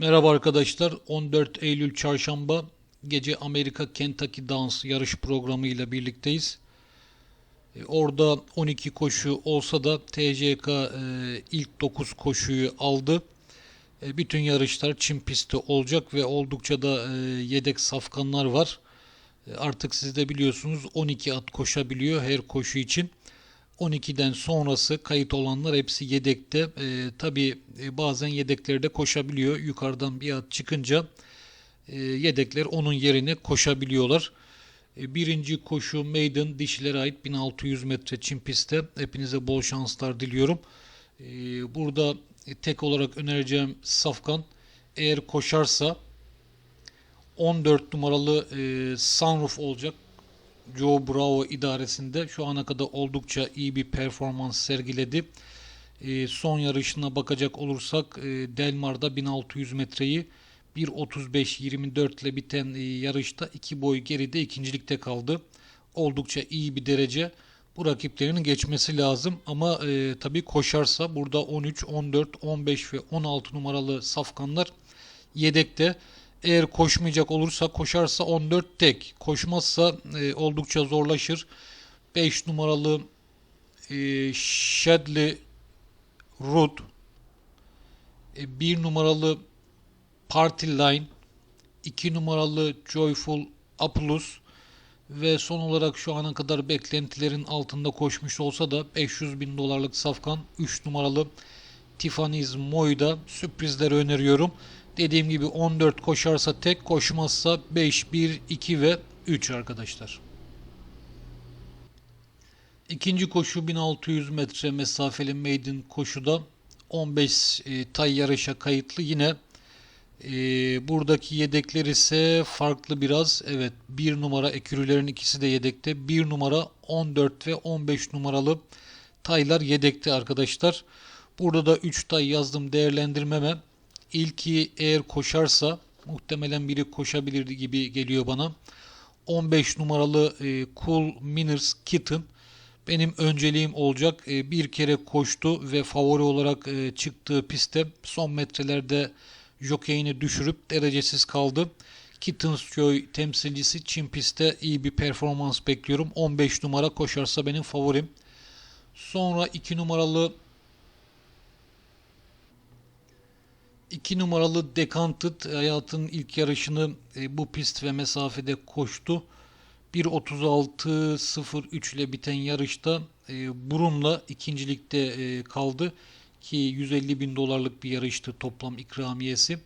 Merhaba arkadaşlar. 14 Eylül Çarşamba gece Amerika Kentucky Downs yarış programı ile birlikteyiz. E, Orada 12 koşu olsa da TCK e, ilk 9 koşuyu aldı. E, Bütün yarışlar çim pisti olacak ve oldukça da yedek safkanlar var. Artık siz de biliyorsunuz 12 at koşabiliyor her koşu için. 12'den sonrası kayıt olanlar hepsi yedekte. E, Tabi bazen yedekleri de koşabiliyor. Yukarıdan bir at çıkınca e, yedekler onun yerine koşabiliyorlar. E, birinci koşu maiden dişilere ait 1600 metre çim pistte. Hepinize bol şanslar diliyorum. E, burada tek olarak önereceğim Safkan eğer koşarsa 14 numaralı e, Sunroof olacak. Joe Bravo idaresinde şu ana kadar oldukça iyi bir performans sergiledi. E, son yarışına bakacak olursak e, Delmar'da 1600 metreyi 1.35-24 ile biten e, yarışta iki boy geride ikincilikte kaldı. Oldukça iyi bir derece. Bu rakiplerinin geçmesi lazım ama e, tabii koşarsa burada 13, 14, 15 ve 16 numaralı safkanlar yedekte. Eğer koşmayacak olursa koşarsa 14 tek. Koşmazsa e, oldukça zorlaşır. 5 numaralı e, Shadley Root 1 numaralı Party Line 2 numaralı Joyful Apulus ve son olarak şu ana kadar beklentilerin altında koşmuş olsa da 500 bin dolarlık safkan 3 numaralı Tiffany's Moy'da sürprizleri öneriyorum. Dediğim gibi 14 koşarsa tek koşmazsa 5, 1, 2 ve 3 arkadaşlar. İkinci koşu 1600 metre mesafeli maiden koşuda 15 e, tay yarışa kayıtlı yine e, buradaki yedekler ise farklı biraz. Evet bir numara ekürülerin ikisi de yedekte. Bir numara 14 ve 15 numaralı taylar yedekte arkadaşlar. Burada da 3 tay yazdım değerlendirmeme. İlki eğer koşarsa muhtemelen biri koşabilir gibi geliyor bana. 15 numaralı e, Cool Minners Kitten benim önceliğim olacak. E, bir kere koştu ve favori olarak e, çıktığı pistte son metrelerde jokeyini düşürüp derecesiz kaldı. Kittens Joy temsilcisi Çin pistte iyi bir performans bekliyorum. 15 numara koşarsa benim favorim. Sonra 2 numaralı 2 numaralı Decanted hayatın ilk yarışını e, bu pist ve mesafede koştu. 1.36.03 ile biten yarışta e, Burum'la ikincilikte e, kaldı ki 150 bin dolarlık bir yarıştı toplam ikramiyesi.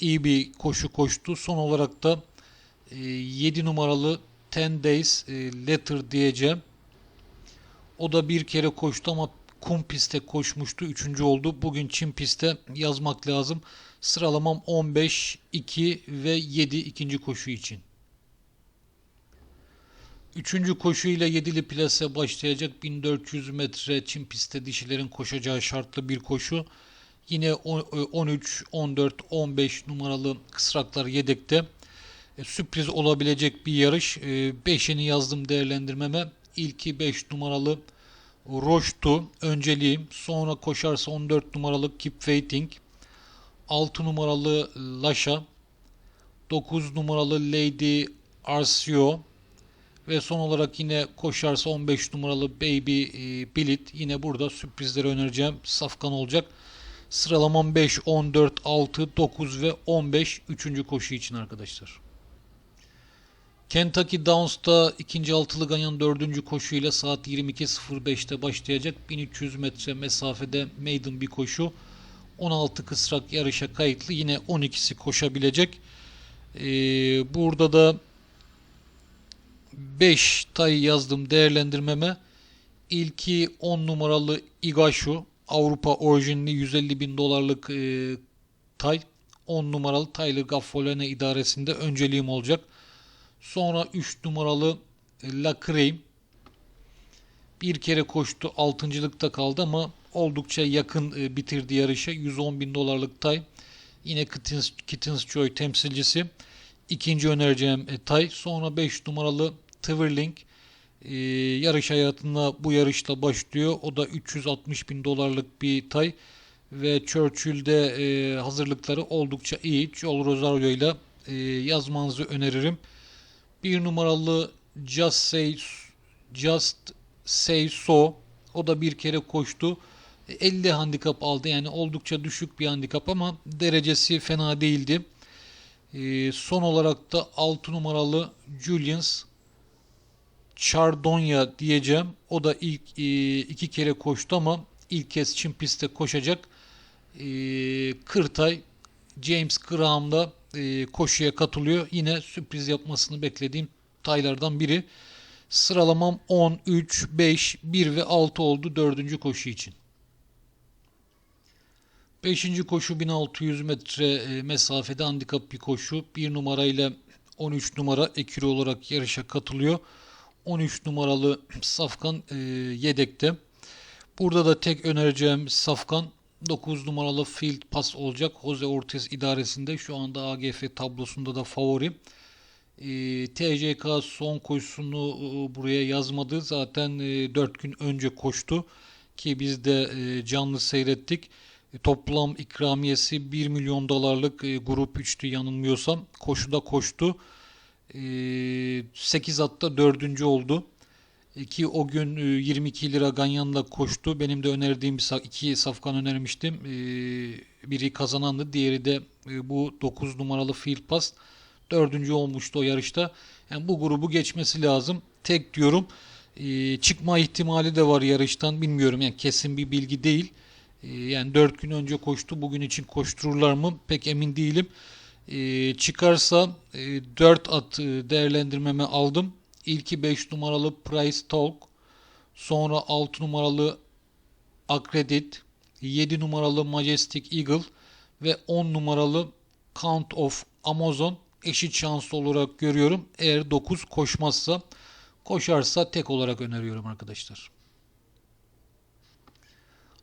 İyi bir koşu koştu. Son olarak da e, 7 numaralı 10 Days e, Letter diyeceğim. O da bir kere koştu ama kum pistte koşmuştu. Üçüncü oldu. Bugün çim pistte yazmak lazım. Sıralamam 15, 2 ve 7 ikinci koşu için. Üçüncü koşuyla yedili plase başlayacak 1400 metre çim pistte dişilerin koşacağı şartlı bir koşu. Yine 13, 14, 15 numaralı kısraklar yedekte. E, sürpriz olabilecek bir yarış. E, 5'ini yazdım değerlendirmeme. İlki 5 numaralı Roştu önceliğim. Sonra koşarsa 14 numaralı Keep Waiting. 6 numaralı Lasha. 9 numaralı Lady Arcio. Ve son olarak yine koşarsa 15 numaralı Baby e, Billit. Yine burada sürprizleri önereceğim. Safkan olacak. Sıralamam 5, 14, 6, 9 ve 15. Üçüncü koşu için arkadaşlar. Kentucky Downs'ta ikinci altılı ganyan dördüncü koşuyla saat 22.05'te başlayacak. 1300 metre mesafede maiden bir koşu. 16 kısrak yarışa kayıtlı. Yine 12'si koşabilecek. Ee, burada da 5 tay yazdım değerlendirmeme. İlki 10 numaralı Igashu. Avrupa orijinli 150 bin dolarlık e, tay. 10 numaralı Tyler Gaffolene idaresinde önceliğim olacak. Sonra 3 numaralı La Creme. Bir kere koştu. Altıncılıkta kaldı ama oldukça yakın e, bitirdi yarışı. 110 bin dolarlık tay. Yine Kittens, Kittens Joy temsilcisi. İkinci önereceğim e, tay. Sonra 5 numaralı Twirling e, yarış hayatına bu yarışla başlıyor. O da 360 bin dolarlık bir tay ve Churchill'de e, hazırlıkları oldukça iyi. Joel Rosario ile e, yazmanızı öneririm. Bir numaralı Just Say Just Say So o da bir kere koştu. 50 handikap aldı. Yani oldukça düşük bir handikap ama derecesi fena değildi. E, son olarak da 6 numaralı Julians Chardonya diyeceğim. O da ilk e, iki kere koştu ama ilk kez Çin pistte koşacak. E, Kırtay James Graham'da e, koşuya katılıyor. Yine sürpriz yapmasını beklediğim taylardan biri. Sıralamam 10, 3, 5, 1 ve 6 oldu dördüncü koşu için. Beşinci koşu 1600 metre e, mesafede handikap bir koşu. Bir numarayla 13 numara ekürü olarak yarışa katılıyor. 13 numaralı Safkan e, yedekte. Burada da tek önereceğim Safkan 9 numaralı Field Pass olacak. Jose Ortiz idaresinde şu anda AGF tablosunda da favori. E, TCK son koşusunu e, buraya yazmadı. Zaten e, 4 gün önce koştu ki biz de e, canlı seyrettik. E, toplam ikramiyesi 1 milyon dolarlık e, grup 3'tü yanılmıyorsam. Koşuda koştu. 8 atta 4. oldu. Ki o gün 22 lira Ganyan'la koştu. Benim de önerdiğim iki safkan önermiştim. Biri kazanandı. Diğeri de bu 9 numaralı Field Pass. Dördüncü olmuştu o yarışta. Yani bu grubu geçmesi lazım. Tek diyorum. Çıkma ihtimali de var yarıştan. Bilmiyorum yani kesin bir bilgi değil. Yani 4 gün önce koştu. Bugün için koştururlar mı? Pek emin değilim. E, çıkarsa e, 4 at e, değerlendirmeme aldım. İlki 5 numaralı Price Talk. Sonra 6 numaralı Accredit. 7 numaralı Majestic Eagle. Ve 10 numaralı Count of Amazon eşit şanslı olarak görüyorum. Eğer 9 koşmazsa koşarsa tek olarak öneriyorum arkadaşlar.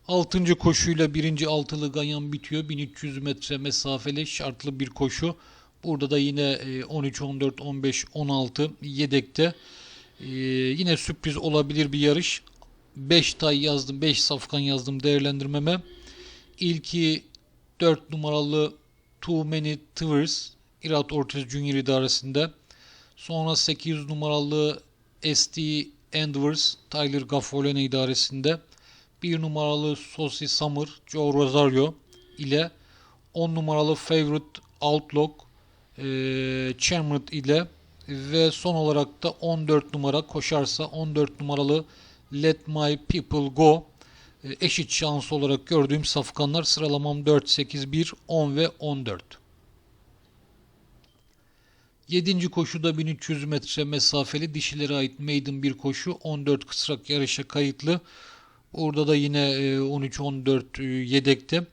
Altıncı koşuyla birinci altılı ganyan bitiyor. 1300 metre mesafeli şartlı bir koşu. Burada da yine 13, 14, 15, 16 yedekte. Ee, yine sürpriz olabilir bir yarış. 5 tay yazdım, 5 safkan yazdım değerlendirmeme. İlki 4 numaralı Too Many Towers Irat Ortiz Junior idaresinde. Sonra 8 numaralı ST Enders Tyler Gaffolene idaresinde. 1 numaralı Sosi Summer Joe Rosario ile 10 numaralı Favorite Outlook e, Chamert ile ve son olarak da 14 numara koşarsa 14 numaralı Let My People Go e, eşit şans olarak gördüğüm safkanlar sıralamam 4, 8, 1, 10 ve 14. 7. koşuda 1300 metre mesafeli dişilere ait maiden bir koşu 14 kısrak yarışa kayıtlı. Orada da yine 13-14 e, e, yedekte.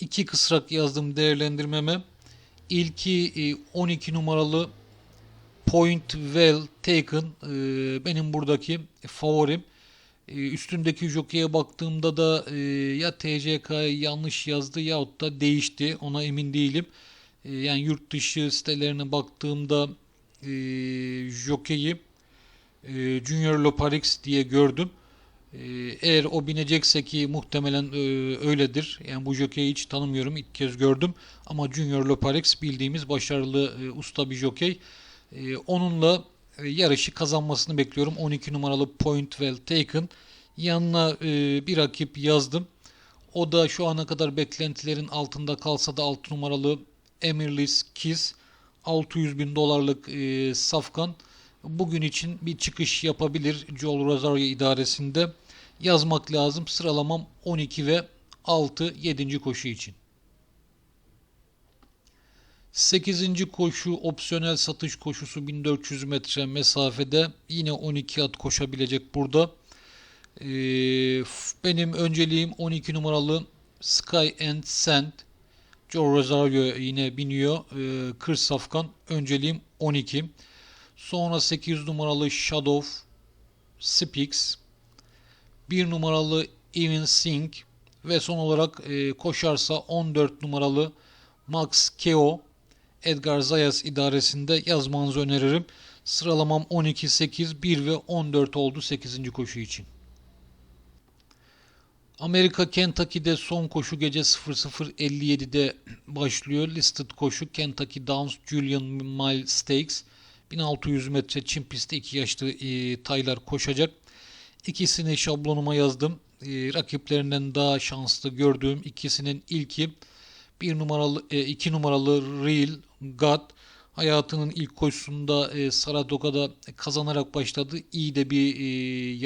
İki kısrak yazdım değerlendirmeme. İlki 12 e, numaralı Point Well Taken benim buradaki favorim. Üstündeki jokeye baktığımda da ya TCK yanlış yazdı yahut da değişti. Ona emin değilim. Yani yurt dışı sitelerine baktığımda jokeyi Junior Loparix diye gördüm. Ee, eğer o binecekse ki muhtemelen e, öyledir. Yani bu jokeyi hiç tanımıyorum. ilk kez gördüm. Ama Junior Loparex bildiğimiz başarılı e, usta bir jokey. E, onunla yarışı kazanmasını bekliyorum. 12 numaralı Point Well Taken. Yanına bir rakip yazdım. O da şu ana kadar beklentilerin altında kalsa da 6 numaralı Emirlis Kiss 600 bin dolarlık safkan bugün için bir çıkış yapabilir Joel Rosario idaresinde. Yazmak lazım. Sıralamam 12 ve 6 7. koşu için. 8. koşu opsiyonel satış koşusu 1400 metre mesafede. Yine 12 at koşabilecek burada. Ee, benim önceliğim 12 numaralı Sky and Sand. Joe Rosario yine biniyor. Ee, Kır Safkan. Önceliğim 12. Sonra 8 numaralı Shadow Speaks. 1 numaralı Even Sing ve son olarak e, koşarsa 14 numaralı Max Keo Edgar Zayas idaresinde yazmanızı öneririm. Sıralamam 12, 8, 1 ve 14 oldu 8. koşu için. Amerika Kentucky'de son koşu gece 00.57'de başlıyor. Listed koşu Kentucky Downs Julian Mile Stakes. 1600 metre çim pistte 2 yaşlı e, taylar koşacak. İkisini şablonuma yazdım. E, rakiplerinden daha şanslı gördüğüm ikisinin ilki bir numaralı e, iki numaralı Real God hayatının ilk koşusunda e, Saradoga'da kazanarak başladı. İyi de bir e,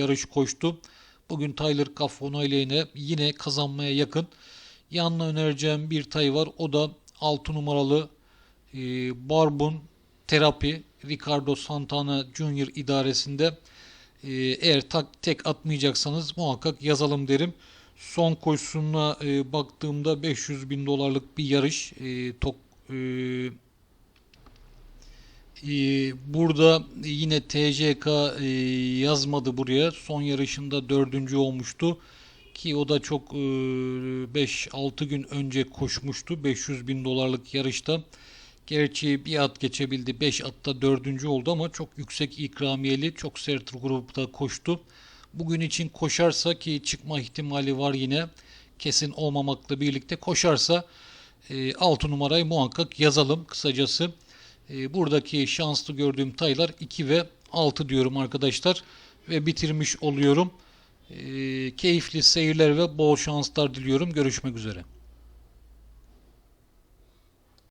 yarış koştu. Bugün Tyler Caffona ile yine, yine kazanmaya yakın. Yanına önereceğim bir tay var. O da 6 numaralı e, Barbun Terapi Ricardo Santana Junior idaresinde. E, eğer tak, tek atmayacaksanız muhakkak yazalım derim. Son koşusuna e, baktığımda 500 bin dolarlık bir yarış. E, tok, e, ee, burada yine TJK e, yazmadı buraya. Son yarışında dördüncü olmuştu. Ki o da çok 5-6 gün önce koşmuştu. 500 bin dolarlık yarışta. Gerçi bir at geçebildi. 5 atta dördüncü oldu ama çok yüksek ikramiyeli. Çok sert grupta koştu. Bugün için koşarsa ki çıkma ihtimali var yine. Kesin olmamakla birlikte koşarsa 6 numarayı muhakkak yazalım kısacası. E, buradaki şanslı gördüğüm taylar 2 ve 6 diyorum arkadaşlar. Ve bitirmiş oluyorum. E, keyifli seyirler ve bol şanslar diliyorum. Görüşmek üzere.